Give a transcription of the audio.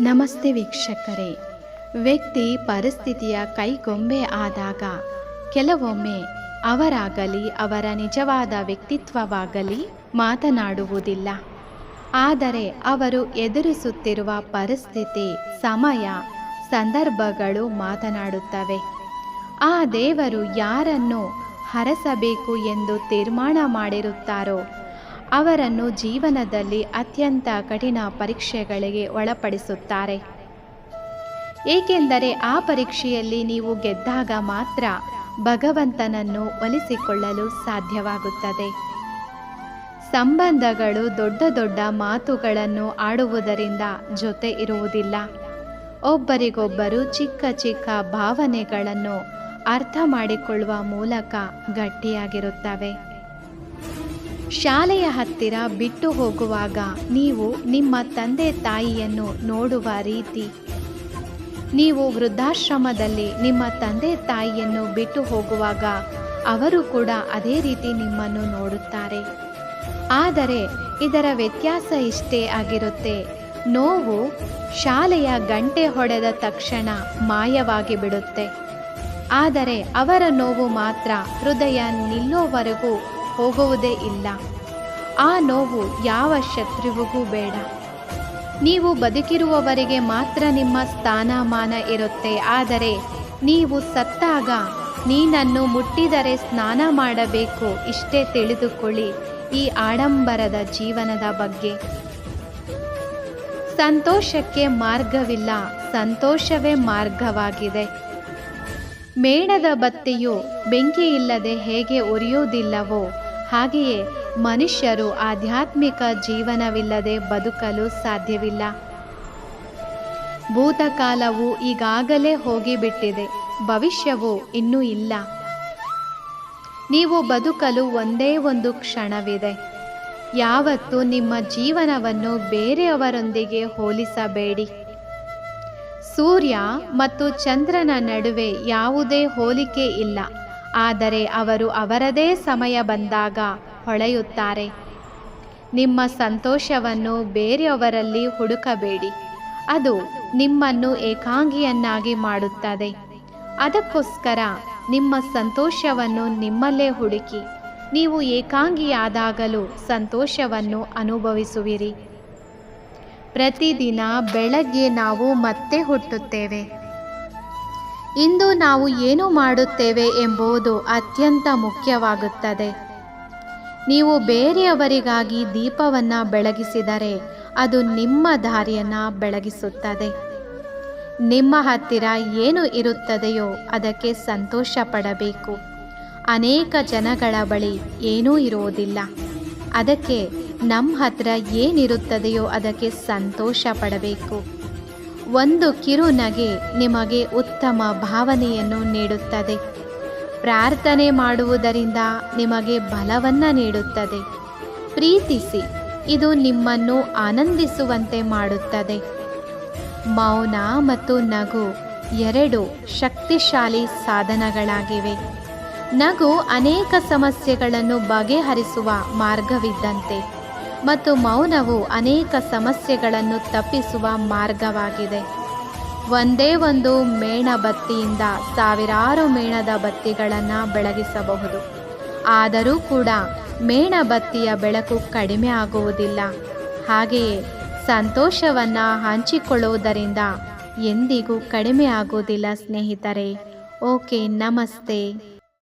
ನಮಸ್ತೆ ವೀಕ್ಷಕರೇ. ವ್ಯಕ್ತಿ ಪರಿಸ್ಥಿತಿಯ ಕೈಗೊಂಬೆ ಆದಾಗ ಕೆಲವೊಮ್ಮೆ ಅವರಾಗಲಿ, ಅವರ ನಿಜವಾದ ವ್ಯಕ್ತಿತ್ವವಾಗಲಿ ಮಾತನಾಡುವುದಿಲ್ಲ. ಆದರೆ ಅವರು ಎದುರಿಸುತ್ತಿರುವ ಪರಿಸ್ಥಿತಿ, ಸಮಯ, ಸಂದರ್ಭಗಳು ಮಾತನಾಡುತ್ತವೆ. ಆ ದೇವರು ಯಾರನ್ನು ಹರಸಬೇಕು ಎಂದು ತೀರ್ಮಾನ ಮಾಡಿರುತ್ತಾರೋ ಅವರನ್ನು ಜೀವನದಲ್ಲಿ ಅತ್ಯಂತ ಕಠಿಣ ಪರೀಕ್ಷೆಗಳಿಗೆ ಒಳಪಡಿಸುತ್ತಾರೆ. ಏಕೆಂದರೆ ಆ ಪರೀಕ್ಷೆಯಲ್ಲಿ ನೀವು ಗೆದ್ದಾಗ ಮಾತ್ರ ಭಗವಂತನನ್ನು ಒಲಿಸಿಕೊಳ್ಳಲು ಸಾಧ್ಯವಾಗುತ್ತದೆ. ಸಂಬಂಧಗಳು ದೊಡ್ಡ ದೊಡ್ಡ ಮಾತುಗಳನ್ನು ಆಡುವುದರಿಂದ ಜೊತೆ ಇರುವುದಿಲ್ಲ. ಒಬ್ಬರಿಗೊಬ್ಬರು ಚಿಕ್ಕ ಚಿಕ್ಕ ಭಾವನೆಗಳನ್ನು ಅರ್ಥ ಮಾಡಿಕೊಳ್ಳುವ ಮೂಲಕ ಗಟ್ಟಿಯಾಗಿರುತ್ತವೆ. ಶಾಲೆಯ ಹತ್ತಿರ ಬಿಟ್ಟು ಹೋಗುವಾಗ ನೀವು ನಿಮ್ಮ ತಂದೆ ತಾಯಿಯನ್ನು ನೋಡುವ ರೀತಿ. ನೀವು ವೃದ್ಧಾಶ್ರಮದಲ್ಲಿ ನಿಮ್ಮ ತಂದೆ ತಾಯಿಯನ್ನು ಬಿಟ್ಟು ಹೋಗುವಾಗ ಅವರು ಕೂಡ ಅದೇ ರೀತಿ ನಿಮ್ಮನ್ನು ನೋಡುತ್ತಾರೆ. ಆದರೆ ಇದರ ವ್ಯತ್ಯಾಸ ಇಷ್ಟೇ ಆಗಿರುತ್ತೆ. ನೋವು ಶಾಲೆಯ ಗಂಟೆ ಹೊಡೆದ ತಕ್ಷಣ ಮಾಯವಾಗಿ ಬಿಡುತ್ತೆ. ಆದರೆ ಅವರ ನೋವು ಮಾತ್ರ ಹೃದಯ ನಿಲ್ಲೋವರೆಗೂ ಹೋಗುವುದೇ ಇಲ್ಲ. ಆ ನೋವು ಯಾವ ಶತ್ರುವಿಗೂ ಬೇಡ. ನೀವು ಬದುಕಿರುವವರೆಗೆ ಮಾತ್ರ ನಿಮ್ಮ ಸ್ಥಾನಮಾನ ಇರುತ್ತೆ. ಆದರೆ ನೀವು ಸತ್ತಾಗ ನೀನನ್ನು ಮುಟ್ಟಿದರೆ ಸ್ನಾನ ಮಾಡಬೇಕು. ಇಷ್ಟೇ ತಿಳಿದುಕೊಳ್ಳಿ ಈ ಆಡಂಬರದ ಜೀವನದ ಬಗ್ಗೆ. ಸಂತೋಷಕ್ಕೆ ಮಾರ್ಗವಿಲ್ಲ. ಸಂತೋಷವೇ ಮಾರ್ಗವಾಗಿದೆ. ಮೇಣದ ಬತ್ತಿಯು ಬೆಂಕಿ ಇಲ್ಲದೆ ಹೇಗೆ ಉರಿಯುವುದಿಲ್ಲವೋ ಹಾಗೆಯೇ ಮನುಷ್ಯರು ಆಧ್ಯಾತ್ಮಿಕ ಜೀವನವಿಲ್ಲದೆ ಬದುಕಲು ಸಾಧ್ಯವಿಲ್ಲ. ಭೂತಕಾಲವು ಈಗಾಗಲೇ ಹೋಗಿಬಿಟ್ಟಿದೆ, ಭವಿಷ್ಯವು ಇನ್ನೂ ಇಲ್ಲ. ನೀವು ಬದುಕಲು ಒಂದೇ ಒಂದು ಕ್ಷಣವಿದೆ. ಯಾವತ್ತೂ ನಿಮ್ಮ ಜೀವನವನ್ನು ಬೇರೆಯವರೊಂದಿಗೆ ಹೋಲಿಸಬೇಡಿ. ಸೂರ್ಯ ಮತ್ತು ಚಂದ್ರನ ನಡುವೆ ಯಾವುದೇ ಹೋಲಿಕೆ ಇಲ್ಲ. ಆದರೆ ಅವರು ಅವರದೇ ಸಮಯ ಬಂದಾಗ ಹೊಳೆಯುತ್ತಾರೆ. ನಿಮ್ಮ ಸಂತೋಷವನ್ನು ಬೇರೆಯವರಲ್ಲಿ ಹುಡುಕಬೇಡಿ. ಅದು ನಿಮ್ಮನ್ನು ಏಕಾಂಗಿಯನ್ನಾಗಿ ಮಾಡುತ್ತದೆ. ಅದಕ್ಕೋಸ್ಕರ ನಿಮ್ಮ ಸಂತೋಷವನ್ನು ನಿಮ್ಮಲ್ಲೇ ಹುಡುಕಿ, ನೀವು ಏಕಾಂಗಿಯಾದಾಗಲೂ ಸಂತೋಷವನ್ನು ಅನುಭವಿಸುವಿರಿ. ಪ್ರತಿದಿನ ಬೆಳಗ್ಗೆ ನಾವು ಮತ್ತೆ ಹುಟ್ಟುತ್ತೇವೆ. ಇಂದು ನಾವು ಏನು ಮಾಡುತ್ತೇವೆ ಎಂಬುದು ಅತ್ಯಂತ ಮುಖ್ಯವಾಗುತ್ತದೆ. ನೀವು ಬೇರೆಯವರಿಗಾಗಿ ದೀಪವನ್ನು ಬೆಳಗಿಸಿದರೆ ಅದು ನಿಮ್ಮ ದಾರಿಯನ್ನು ಬೆಳಗಿಸುತ್ತದೆ. ನಿಮ್ಮ ಹತ್ತಿರ ಏನು ಇರುತ್ತದೆಯೋ ಅದಕ್ಕೆ ಸಂತೋಷ ಪಡಬೇಕು ಅನೇಕ ಜನಗಳ ಬಳಿ ಏನೂ ಇರುವುದಿಲ್ಲ. ಅದಕ್ಕೆ ನಮ್ಮ ಹತ್ರ ಏನಿರುತ್ತದೆಯೋ ಅದಕ್ಕೆ ಸಂತೋಷ ಪಡಬೇಕು ಒಂದು ಕಿರುನಗೆ ನಿಮಗೆ ಉತ್ತಮ ಭಾವನೆಯನ್ನು ನೀಡುತ್ತದೆ. ಪ್ರಾರ್ಥನೆ ಮಾಡುವುದರಿಂದ ನಿಮಗೆ ಬಲವನ್ನು ನೀಡುತ್ತದೆ. ಪ್ರೀತಿಸಿ, ಇದು ನಿಮ್ಮನ್ನು ಆನಂದಿಸುವಂತೆ ಮಾಡುತ್ತದೆ. ಮೌನ ಮತ್ತು ನಗು ಎರಡು ಶಕ್ತಿಶಾಲಿ ಸಾಧನಗಳಾಗಿವೆ. ನಗು ಅನೇಕ ಸಮಸ್ಯೆಗಳನ್ನು ಬಗೆಹರಿಸುವ ಮಾರ್ಗವಿದ್ದಂತೆ. ಮತ್ತು ಮೌನವು ಅನೇಕ ಸಮಸ್ಯೆಗಳನ್ನು ತಪ್ಪಿಸುವ ಮಾರ್ಗವಾಗಿದೆ. ಒಂದೇ ಒಂದು ಮೇಣಬತ್ತಿಯಿಂದ ಸಾವಿರಾರು ಮೇಣದ ಬತ್ತಿಗಳನ್ನು ಬೆಳಗಿಸಬಹುದು. ಆದರೂ ಕೂಡ ಮೇಣಬತ್ತಿಯ ಬೆಳಕು ಕಡಿಮೆ ಆಗುವುದಿಲ್ಲ. ಹಾಗೆಯೇ ಸಂತೋಷವನ್ನು ಹಂಚಿಕೊಳ್ಳುವುದರಿಂದ ಎಂದಿಗೂ ಕಡಿಮೆ ಆಗುವುದಿಲ್ಲ ಸ್ನೇಹಿತರೆ. ಓಕೆ, ನಮಸ್ತೆ.